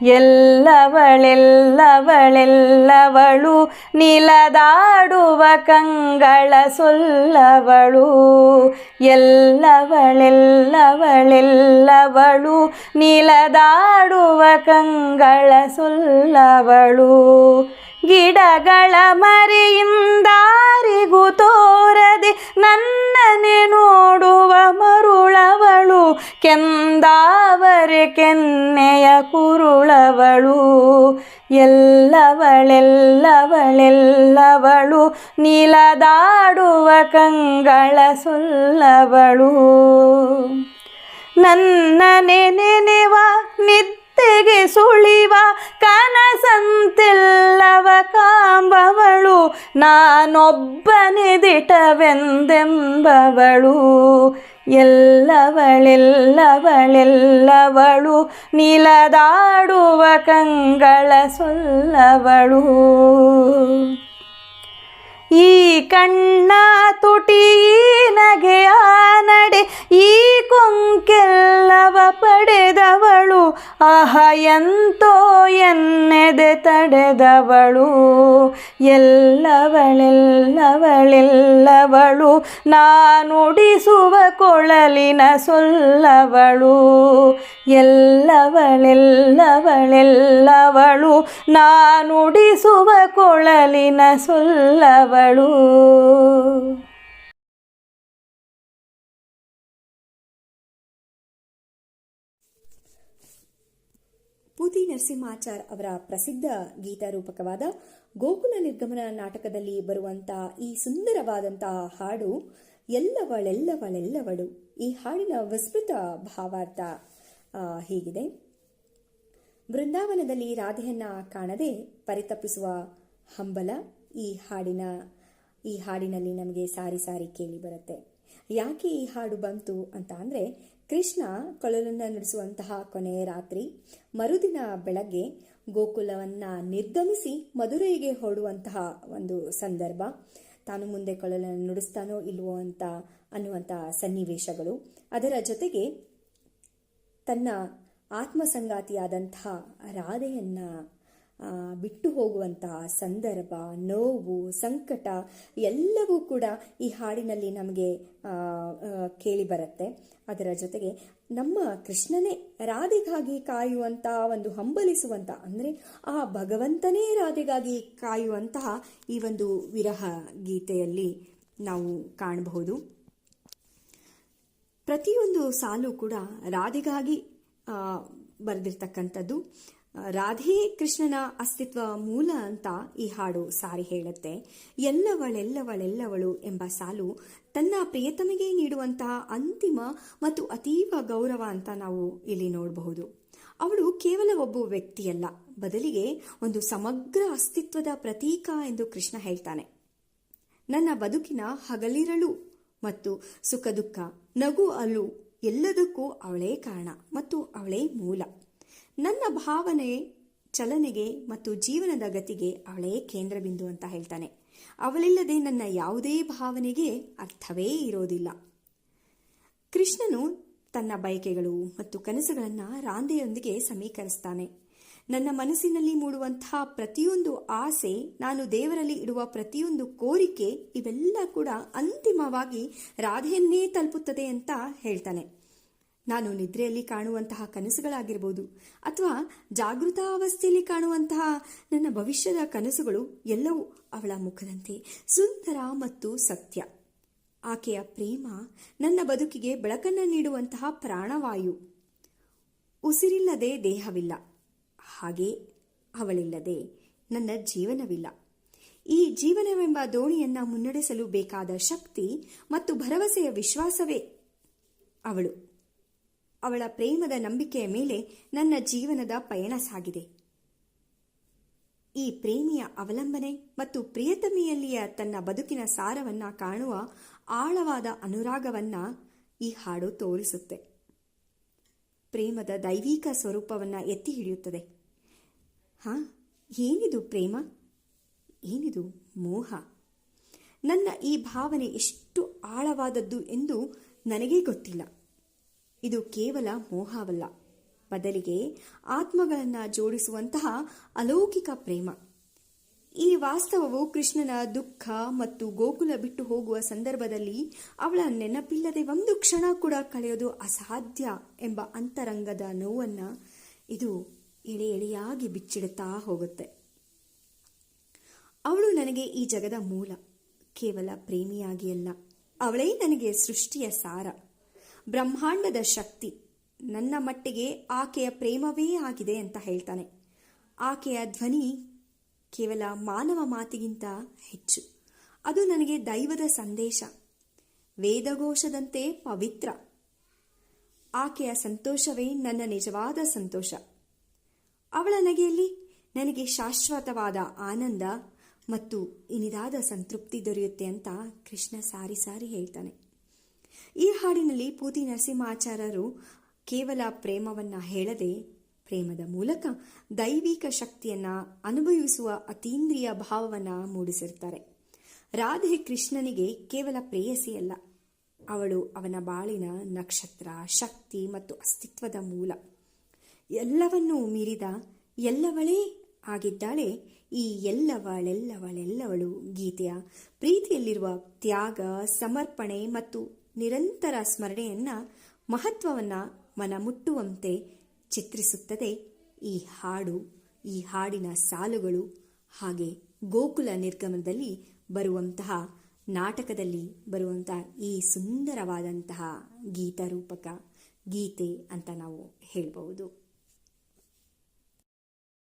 ಎಲ್ಲವಳೆಲ್ಲವಳೆಲ್ಲವಳು ನಿಲದಾಡುವ ಕಂಗಳ ಸೊಲ್ಲವಳು ಎಲ್ಲವಳೆಲ್ಲವಳೆಲ್ಲವಳು ನಿಲದಾಡುವ ಕಂಗಳ ಸೊಲ್ಲವಳು ಗಿಡಗಳ ಮರೆಯಿಂದಾರಿಗೂ ತೋರದೆ ನನ್ನನೆ ನೋಡುವ ಮರುಳವಳು ಕೆಂದಾವರೆ ಕೆನ್ನೆಯ ಕುರುಳವಳು. ಎಲ್ಲವಳೆಲ್ಲವಳೆಲ್ಲವಳು. ನೀಲದಾಡುವ ಕಂಗಳ ಸೊಲ್ಲವಳು. ನನ್ನ ನೆನೆವ ನಿತ್ತೆಗೆ ಸುಳಿವ, ಕನಸಂತಿಲ್ಲವ ಕಾಂಬವಳು. ನಾನೊಬ್ಬನೆ ದಿಟವೆಂದೆಂಬವಳು ಎಲ್ಲವಳೆಲ್ಲವಳೆಲ್ಲವಳು ನಿಲದಾಡುವ ಕಂಗಳ ಸೊಲ್ಲವಳು. ಈ ಕಣ್ಣ ತುಟಿ ನಗೆಯ ನಡೆ ಈ ಕೊಂಕೆಲ್ಲವ ಪಡೆದವಳು. ಆಹ ಎಂತೋ ತಡೆದವಳು. ಎಲ್ಲವಳೆಲ್ಲವಳೆಲ್ಲವಳು. ನಾನುಡಿಸುವ ಕೊಳಲಿನ ಸೊಲ್ಲವಳು. ಎಲ್ಲವಳೆಲ್ಲವಳೆಲ್ಲವಳು. ನಾನುಡಿಸುವ ಕೊಳಲಿನ ಸೊಲ್ಲವಳು. ಪೂತಿ ನರಸಿಂಹಾಚಾರ್ ಅವರ ಪ್ರಸಿದ್ಧ ಗೀತಾರೂಪಕವಾದ ಗೋಕುಲ ನಿರ್ಗಮನ ನಾಟಕದಲ್ಲಿ ಬರುವಂತಹ ಈ ಸುಂದರವಾದಂತಹ ಹಾಡು ಎಲ್ಲವಳೆಲ್ಲವಳೆಲ್ಲವಳು. ಈ ಹಾಡಿನ ವಿಸ್ತೃತ ಭಾವಾರ್ಥ ಹೀಗಿದೆ. ಬೃಂದಾವನದಲ್ಲಿ ರಾಧೆಯನ್ನ ಕಾಣದೆ ಪರಿತಪಿಸುವ ಹಂಬಲ ಈ ಹಾಡಿನ, ಈ ಹಾಡಿನಲ್ಲಿ ನಮಗೆ ಸಾರಿ ಸಾರಿ ಕೇಳಿ ಬರುತ್ತೆ. ಯಾಕೆ ಈ ಹಾಡು ಬಂತು ಅಂತ ಅಂದ್ರೆ ಕೃಷ್ಣ ಕೊಳಲನ್ನು ನುಡಿಸುವಂತಹ ಕೊನೆಯ ರಾತ್ರಿ, ಮರುದಿನ ಬೆಳಗ್ಗೆ ಗೋಕುಲವನ್ನ ನಿರ್ಗಮಿಸಿ ಮಧುರೈಗೆ ಹೊರಡುವಂತಹ ಒಂದು ಸಂದರ್ಭ. ತಾನು ಮುಂದೆ ಕೊಳಲನ್ನು ನುಡಿಸ್ತಾನೋ ಇಲ್ವೋ ಅಂತ ಅನ್ನುವಂಥ ಸನ್ನಿವೇಶಗಳು. ಅದರ ಜೊತೆಗೆ ತನ್ನ ಆತ್ಮಸಂಗಾತಿಯಾದಂತಹ ರಾಧೆಯನ್ನ ಬಿಟ್ಟು ಹೋಗುವಂತಹ ಸಂದರ್ಭ, ನೋವು, ಸಂಕಟ ಎಲ್ಲವೂ ಕೂಡ ಈ ಹಾಡಿನಲ್ಲಿ ನಮಗೆ ಕೇಳಿ ಬರುತ್ತೆ. ಅದರ ಜೊತೆಗೆ ನಮ್ಮ ಕೃಷ್ಣನೇ ರಾಧೆಗಾಗಿ ಕಾಯುವಂತಹ ಒಂದು ಹಂಬಲಿಸುವಂತ, ಅಂದ್ರೆ ಆ ಭಗವಂತನೇ ರಾಧೆಗಾಗಿ ಕಾಯುವಂತಹ ಈ ಒಂದು ವಿರಹ ಗೀತೆಯಲ್ಲಿ ನಾವು ಕಾಣಬಹುದು. ಪ್ರತಿಯೊಂದು ಸಾಲು ಕೂಡ ರಾಧೆಗಾಗಿ ಬರೆದಿರ್ತಕ್ಕಂಥದ್ದು. ರಾಧೆ ಕೃಷ್ಣನ ಅಸ್ತಿತ್ವ ಮೂಲ ಅಂತ ಈ ಹಾಡು ಸಾರಿ ಹೇಳುತ್ತೆ. ಎಲ್ಲವಳೆಲ್ಲವಳೆಲ್ಲವಳು ಎಂಬ ಸಾಲು ತನ್ನ ಪ್ರಿಯತಮಿಗೆ ನೀಡುವಂತಹ ಅಂತಿಮ ಮತ್ತು ಅತೀವ ಗೌರವ ಅಂತ ನಾವು ಇಲ್ಲಿ ನೋಡಬಹುದು. ಅವಳು ಕೇವಲ ಒಬ್ಬ ವ್ಯಕ್ತಿಯಲ್ಲ, ಬದಲಿಗೆ ಒಂದು ಸಮಗ್ರ ಅಸ್ತಿತ್ವದ ಪ್ರತೀಕ ಎಂದು ಕೃಷ್ಣ ಹೇಳ್ತಾನೆ. ನನ್ನ ಬದುಕಿನ ಹಗಲಿರಳು ಮತ್ತು ಸುಖ ದುಃಖ ನಗು ಅಲು ಎಲ್ಲದಕ್ಕೂ ಅವಳೇ ಕಾರಣ ಮತ್ತು ಅವಳೇ ಮೂಲ. ನನ್ನ ಭಾವನೆ ಚಲನೆಗೆ ಮತ್ತು ಜೀವನದ ಗತಿಗೆ ಅವಳೇ ಕೇಂದ್ರ ಬಿಂದು ಅಂತ ಹೇಳ್ತಾನೆ. ಅವಳಿಲ್ಲದೆ ನನ್ನ ಯಾವುದೇ ಭಾವನೆಗೆ ಅರ್ಥವೇ ಇರೋದಿಲ್ಲ. ಕೃಷ್ಣನು ತನ್ನ ಬಯಕೆಗಳು ಮತ್ತು ಕನಸುಗಳನ್ನ ರಾಧೆಯೊಂದಿಗೆ ಸಮೀಕರಿಸ್ತಾನೆ. ನನ್ನ ಮನಸ್ಸಿನಲ್ಲಿ ಮೂಡುವಂತಹ ಪ್ರತಿಯೊಂದು ಆಸೆ, ನಾನು ದೇವರಲ್ಲಿ ಇಡುವ ಪ್ರತಿಯೊಂದು ಕೋರಿಕೆ ಇವೆಲ್ಲ ಕೂಡ ಅಂತಿಮವಾಗಿ ರಾಧೆಯನ್ನೇ ತಲುಪುತ್ತದೆ ಅಂತ ಹೇಳ್ತಾನೆ. ನಾನು ನಿದ್ರೆಯಲ್ಲಿ ಕಾಣುವಂತಹ ಕನಸುಗಳಾಗಿರ್ಬೋದು ಅಥವಾ ಜಾಗೃತಾವಸ್ಥೆಯಲ್ಲಿ ಕಾಣುವಂತಹ ನನ್ನ ಭವಿಷ್ಯದ ಕನಸುಗಳು ಎಲ್ಲವೂ ಅವಳ ಮುಖದಂತೆ ಸುಂದರ ಮತ್ತು ಸತ್ಯ. ಆಕೆಯ ಪ್ರೇಮ ನನ್ನ ಬದುಕಿಗೆ ಬೆಳಕನ್ನು ನೀಡುವಂತಹ ಪ್ರಾಣವಾಯು. ಉಸಿರಿಲ್ಲದೆ ದೇಹವಿಲ್ಲ. ಹಾಗೆ ಅವಳಿಲ್ಲದೆ ನನ್ನ ಜೀವನವಿಲ್ಲ. ಈ ಜೀವನವೆಂಬ ದೋಣಿಯನ್ನು ಮುನ್ನಡೆಸಲು ಬೇಕಾದ ಶಕ್ತಿ ಮತ್ತು ಭರವಸೆಯ ವಿಶ್ವಾಸವೇ ಅವಳು. ಅವಳ ಪ್ರೇಮದ ನಂಬಿಕೆಯ ಮೇಲೆ ನನ್ನ ಜೀವನದ ಪಯಣ ಸಾಗಿದೆ. ಈ ಪ್ರೇಮಿಯ ಅವಲಂಬನೆ ಮತ್ತು ಪ್ರಿಯತಮಿಯಲ್ಲಿಯ ತನ್ನ ಬದುಕಿನ ಸಾರವನ್ನ ಕಾಣುವ ಆಳವಾದ ಅನುರಾಗವನ್ನ ಈ ಹಾಡು ತೋರಿಸುತ್ತೆ. ಪ್ರೇಮದ ದೈವಿಕ ಸ್ವರೂಪವನ್ನ ಎತ್ತಿ ಹಿಡಿಯುತ್ತದೆ. ಹಾ, ಏನಿದು ಪ್ರೇಮ? ಏನಿದು ಮೋಹ? ನನ್ನ ಈ ಭಾವನೆ ಎಷ್ಟು ಆಳವಾದದ್ದು ಎಂದು ನನಗೇ ಗೊತ್ತಿಲ್ಲ. ಇದು ಕೇವಲ ಮೋಹವಲ್ಲ. ಬದಲಿಗೆ ಆತ್ಮಗಳನ್ನು ಜೋಡಿಸುವಂತಹ ಅಲೌಕಿಕ ಪ್ರೇಮ. ಈ ವಾಸ್ತವವು ಕೃಷ್ಣನ ದುಃಖ ಮತ್ತು ಗೋಕುಲ ಬಿಟ್ಟು ಹೋಗುವ ಸಂದರ್ಭದಲ್ಲಿ ಅವಳ ನೆನಪಿಲ್ಲದೆ ಒಂದು ಕ್ಷಣ ಕೂಡ ಕಳೆಯೋದು ಅಸಾಧ್ಯ ಎಂಬ ಅಂತರಂಗದ ನೋವನ್ನ ಇದು ಎಳೆ ಎಳೆಯಾಗಿ ಬಿಚ್ಚಿಡುತ್ತಾ ಹೋಗುತ್ತೆ. ಅವಳು ನನಗೆ ಈ ಜಗದ ಮೂಲ, ಕೇವಲ ಪ್ರೇಮಿಯಾಗಿ ಅಲ್ಲ. ಅವಳೇ ನನಗೆ ಸೃಷ್ಟಿಯ ಸಾರ. ಬ್ರಹ್ಮಾಂಡದ ಶಕ್ತಿ. ನನ್ನ ಮಟ್ಟಿಗೆ ಆಕೆಯ ಪ್ರೇಮವೇ ಆಗಿದೆ ಅಂತ ಹೇಳ್ತಾನೆ. ಆಕೆಯ ಧ್ವನಿ ಕೇವಲ ಮಾನವ ಮಾತಿಗಿಂತ ಹೆಚ್ಚು. ಅದು ನನಗೆ ದೈವದ ಸಂದೇಶ. ವೇದಘೋಷದಂತೆ ಪವಿತ್ರ. ಆಕೆಯ ಸಂತೋಷವೇ ನನ್ನ ನಿಜವಾದ ಸಂತೋಷ. ಅವಳ ನಗೆಯಲ್ಲಿ ನನಗೆ ಶಾಶ್ವತವಾದ ಆನಂದ ಮತ್ತು ಇನಿದಾದ ಸಂತೃಪ್ತಿ ದೊರೆಯುತ್ತೆ ಅಂತ ಕೃಷ್ಣ ಸಾರಿ ಸಾರಿ ಹೇಳ್ತಾನೆ. ಈ ಹಾಡಿನಲ್ಲಿ ಪೂತಿ ನರಸಿಂಹಾಚಾರ್ಯರು ಕೇವಲ ಪ್ರೇಮವನ್ನ ಹೇಳದೆ ಪ್ರೇಮದ ಮೂಲಕ ದೈವಿಕ ಶಕ್ತಿಯನ್ನ ಅನುಭವಿಸುವ ಅತೀಂದ್ರಿಯ ಭಾವವನ್ನ ಮೂಡಿಸಿರ್ತಾರೆ ರಾಧೆ ಕೃಷ್ಣನಿಗೆ ಕೇವಲ ಪ್ರೇಯಸಿಯಲ್ಲ ಅವಳು ಅವನ ಬಾಳಿನ ನಕ್ಷತ್ರ, ಶಕ್ತಿ ಮತ್ತು ಅಸ್ತಿತ್ವದ ಮೂಲ. ಎಲ್ಲವನ್ನೂ ಮೀರಿದ ಎಲ್ಲವಳೇ ಆಗಿದ್ದಾಳೆ, ಈ ಎಲ್ಲವಳೆಲ್ಲವಳೆಲ್ಲವಳು ಗೀತೆಯ ಪ್ರೀತಿಯಲ್ಲಿರುವ ತ್ಯಾಗ, ಸಮರ್ಪಣೆ ಮತ್ತು ನಿರಂತರ ಸ್ಮರಣೆಯನ್ನ ಮಹತ್ವವನ್ನ ಮನಮುಟ್ಟುವಂತೆ ಚಿತ್ರಿಸುತ್ತದೆ ಈ ಹಾಡು, ಈ ಹಾಡಿನ ಸಾಲುಗಳು ಹಾಗೆ ಗೋಕುಲ ನಿರ್ಗಮನದಲ್ಲಿ ಬರುವಂತಹ ನಾಟಕದಲ್ಲಿ ಬರುವಂತಹ ಈ ಸುಂದರವಾದಂತಹ ಗೀತರೂಪಕ ಗೀತೆ ಅಂತ ನಾವು ಹೇಳ್ಬಹುದು.